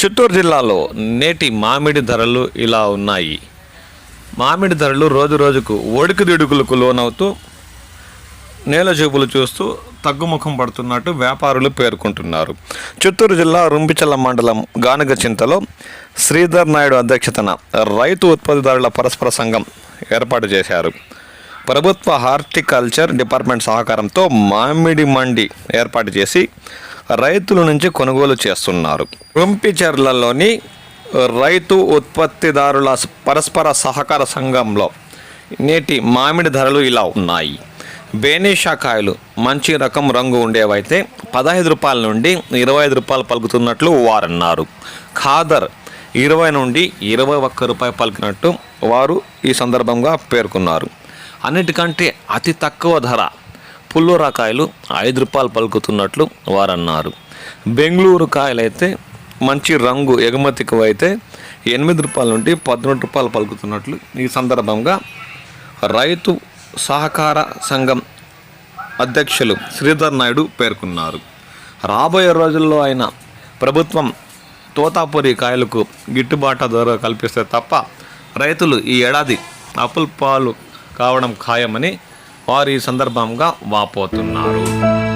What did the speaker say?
చిత్తూరు జిల్లాలో నేటి మామిడి ధరలు ఇలా ఉన్నాయి. మామిడి ధరలు రోజు రోజుకు ఒడుకుదిడుకులకు లోనవుతూ నేల చూపులు చూస్తూ తగ్గుముఖం పడుతున్నట్టు వ్యాపారులు పేర్కొంటున్నారు. చిత్తూరు జిల్లా రుంపిచల్ల మండలం గానగచింతలో శ్రీధర్ నాయుడు అధ్యక్షతన రైతు ఉత్పత్తిదారుల పరస్పర సంఘం ఏర్పాటు చేశారు. ప్రభుత్వ హార్టికల్చర్ డిపార్ట్మెంట్ సహకారంతో మామిడి మండి ఏర్పాటు చేసి రైతుల నుంచి కొనుగోలు చేస్తున్నారు. రుంపిచెర్లలోని రైతు ఉత్పత్తిదారుల పరస్పర సహకార సంఘంలో నేటి మామిడి ధరలు ఇలా ఉన్నాయి. బేనీషా కాయలు మంచి రకం రంగు ఉండేవైతే పదహైదు రూపాయల నుండి ఇరవై ఐదు రూపాయలు పలుకుతున్నట్లు వారన్నారు. ఖాదర్ ఇరవై నుండి ఇరవై ఒక్క రూపాయి పలికినట్టు వారు ఈ సందర్భంగా పేర్కొన్నారు. అన్నిటికంటే అతి తక్కువ ధర పుల్లూరా కాయలు ఐదు రూపాయలు పలుకుతున్నట్లు వారన్నారు. బెంగళూరు కాయలైతే మంచి రంగు ఎగుమతికి అయితే ఎనిమిది రూపాయల నుండి పద్నాలుగు రూపాయలు పలుకుతున్నట్లు ఈ సందర్భంగా రైతు సహకార సంఘం అధ్యక్షులు శ్రీధర్ నాయుడు పేర్కొన్నారు. రాబోయే రోజుల్లో ఆయన ప్రభుత్వం తోతాపురి కాయలకు గిట్టుబాటు ధర కల్పిస్తే తప్ప రైతులు ఈ ఏడాది అప్పుల పాలు కావడం ఖాయమని వారు ఈ సందర్భంగా వాపోతున్నారు.